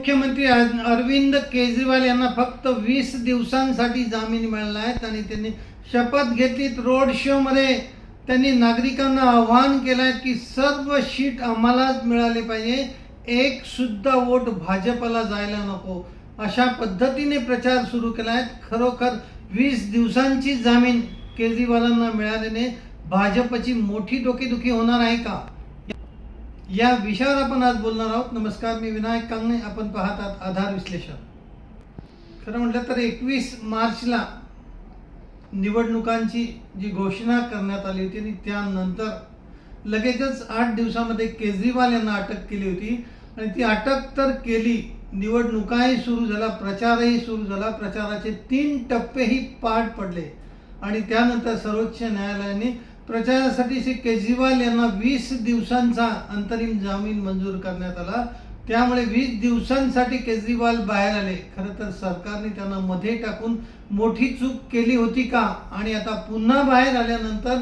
मुख्यमंत्री अरविंद केजरीवाल यांना फक्त वीस दिवसांसाठी जामीन मिळाला आहे. आणि त्यांनी शपथ घेतलीत रोड शोमध्ये त्यांनी नागरिकांना आव्हान केलं आहे की सर्व शीट आम्हालाच मिळाले पाहिजे. एक सुद्धा वोट भाजपला जायला नको. अशा पद्धतीने प्रचार सुरू केला आहे. खरोखर वीस दिवसांची जामीन केजरीवालांना मिळाल्याने भाजपची मोठी डोकेदुखी होणार आहे का? या विषयावर आपण आज बोलणार आहोत. नमस्कार मी विनायक कांगणे. आपण पाहतात आधार विश्लेषण. खरं म्हटलं तर एकवीस मार्चला निवडणुकांची जी घोषणा करण्यात आली होती आणि त्यानंतर लगेचच आठ दिवसामध्ये केजरीवाल यांना अटक केली होती. आणि ती अटक तर केली. निवडणुकाही सुरू झाला प्रचारही सुरू झाला. प्रचाराचे तीन टप्पेही पार पडले. आणि त्यानंतर सर्वोच्च न्यायालयाने प्रचारासाठी श्री केजरीवाल यांना वीस दिवसांचा अंतरिम जामीन मंजूर करण्यात आला. त्यामुळे वीस दिवसांसाठी केजरीवाल बाहेर आले. खरं तर सरकारने त्यांना मध्ये टाकून मोठी चूक केली होती का? आणि आता पुन्हा बाहेर आल्यानंतर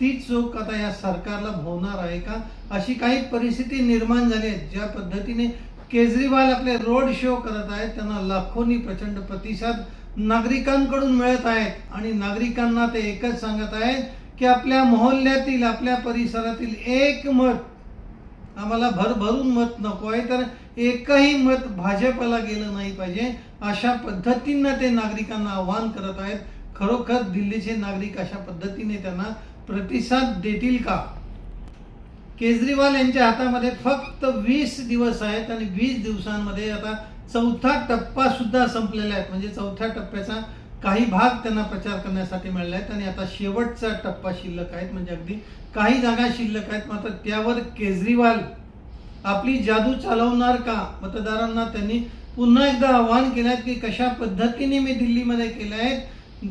ती चूक आता या सरकारला भोवणार आहे का? अशी काही परिस्थिती निर्माण झाली आहे. ज्या पद्धतीने केजरीवाल आपले रोड शो करत आहेत त्यांना लाखोनी प्रचंड प्रतिसाद नागरिकांकडून मिळत आहेत. आणि नागरिकांना ते एकच सांगत आहेत की आपल्या मोहल्ल्यातील आपल्या परिसरातील एक मत आम्हाला भरभरून मत नको आहे तर एकही मत भाजपला गेलं नाही पाहिजे. अशा पद्धतीनं ते नागरिकांना आव्हान करत आहेत. खरोखर दिल्लीचे नागरिक अशा पद्धतीने त्यांना प्रतिसाद देतील का? केजरीवाल यांच्या हातामध्ये फक्त वीस दिवस आहेत आणि वीस दिवसांमध्ये आता चौथा टप्पा सुद्धा संपलेला आहे. म्हणजे चौथ्या टप्प्याचा काही भाग त्यांना प्रचार करण्यासाठी मिळाले आहेत आणि आता शेवटचा टप्पा शिल्लक आहेत. म्हणजे अगदी काही जागा शिल्लक आहेत मात्र त्यावर केजरीवाल आपली जादू चालवणार का? मतदारांना त्यांनी पुन्हा एकदा आवाहन केलं आहे की कशा पद्धतीने मी दिल्लीमध्ये केल्या? आहेत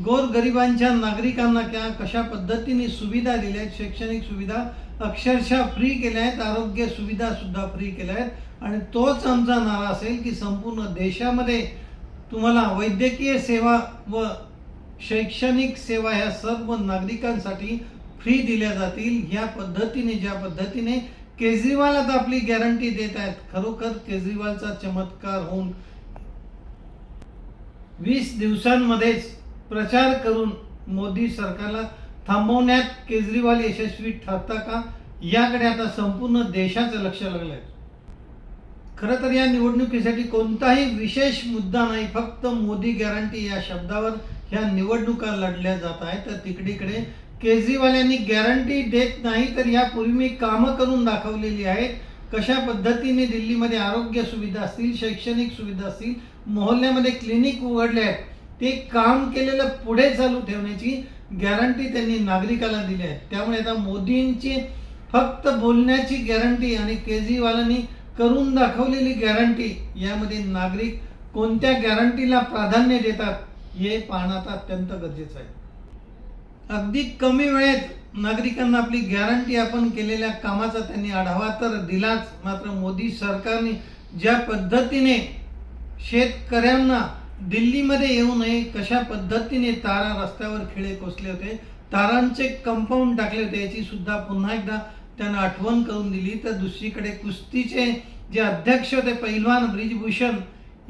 गोरगरिबांच्या नागरिकांना क्या कशा पद्धतीने सुविधा दिल्या आहेत? शैक्षणिक सुविधा अक्षरशः फ्री केल्या आहेत आरोग्य सुविधा सुद्धा फ्री केल्या आहेत. आणि तोच आमचा नारा असेल की संपूर्ण देशामध्ये तुम्हाला वैद्यकीय सेवा व शैक्षणिक सेवा ह्या सर्व नागरिकांसाठी फ्री दिल्या जातील. या पद्धतीने ज्या पद्धतीने केजरीवाल आता आपली गॅरंटी देत आहेत. खरोखर केजरीवालचा चमत्कार होऊन वीस दिवसांमध्येच प्रचार करून मोदी सरकारला थांबवण्यात केजरीवाल यशस्वी ठरता का? याकडे आता संपूर्ण देशाचं लक्ष लागलंय. खरं तर या निवडणुकीसाठी कोणताही विशेष मुद्दा नाही फक्त मोदी गॅरंटी या शब्दावर ह्या निवडणुका लढल्या जात आहेत. तर तिकडीकडे केजरीवाल यांनी गॅरंटी देत नाही तर यापूर्वी मी कामं करून दाखवलेली आहेत. कशा पद्धतीने दिल्लीमध्ये आरोग्य सुविधा असतील शैक्षणिक सुविधा असतील मोहल्ल्यामध्ये क्लिनिक उघडले आहेत ते काम केलेलं पुढे चालू ठेवण्याची गॅरंटी त्यांनी नागरिकाला दिली आहे. त्यामुळे आता मोदींची फक्त बोलण्याची गॅरंटी आणि केजरीवालांनी करून दाखवलेली गॅरंटी यामध्ये नागरिक कोणत्या गॅरंटीला प्राधान्य देतात हे पाहणं आता अत्यंत गरजेचं आहे. अगदी कमी वेळेत नागरिकांना आपली गॅरंटी आपण केलेल्या कामाचा त्यांनी आढावा तर दिलाच मात्र मोदी सरकारने ज्या पद्धतीने शेतकऱ्यांना दिल्लीमध्ये येऊ नये कशा पद्धतीने तारा रस्त्यावर खिळे कोसले होते तारांचे कंपाऊंड टाकले होते याची सुद्धा पुन्हा एकदा त्यांना आठवण करून दिली. तर दुसरीकडे कुस्तीचे जे अध्यक्ष होते पैलवान ब्रिजभूषण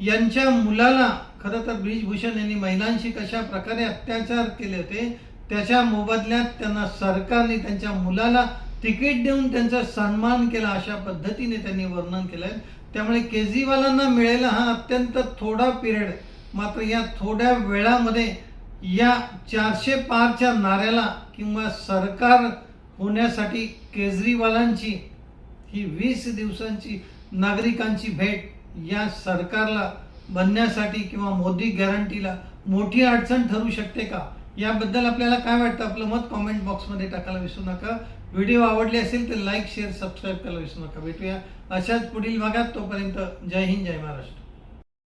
यांच्या मुलाला खरं तर ब्रिजभूषण यांनी महिलांशी कशा प्रकारे अत्याचार केले होते त्याच्या मोबदल्यात त्यांना सरकारने त्यांच्या मुलाला तिकीट देऊन त्यांचा सन्मान केला अशा पद्धतीने त्यांनी वर्णन केलंय. त्यामुळे केजरीवालांना मिळेला हा अत्यंत थोडा पिरियड मात्र या थोड्या वेळामध्ये या चारशे पारच्या नाऱ्याला किंवा सरकार होण्यासाठी केजरीवालांची ही वीस दिवसांची नागरिकांची भेट या सरकारला बनण्यासाठी किंवा मोदी गॅरंटीला मोठी अडचण ठरू शकते का? याबद्दल आपल्याला काय वाटतं? आपलं मत कॉमेंट बॉक्समध्ये टाकायला विसरू नका. व्हिडिओ आवडले असेल तर लाईक शेअर सबस्क्राईब करायला विसरू नका. भेटूया अशाच पुढील भागात. तोपर्यंत जय हिंद जय महाराष्ट्र.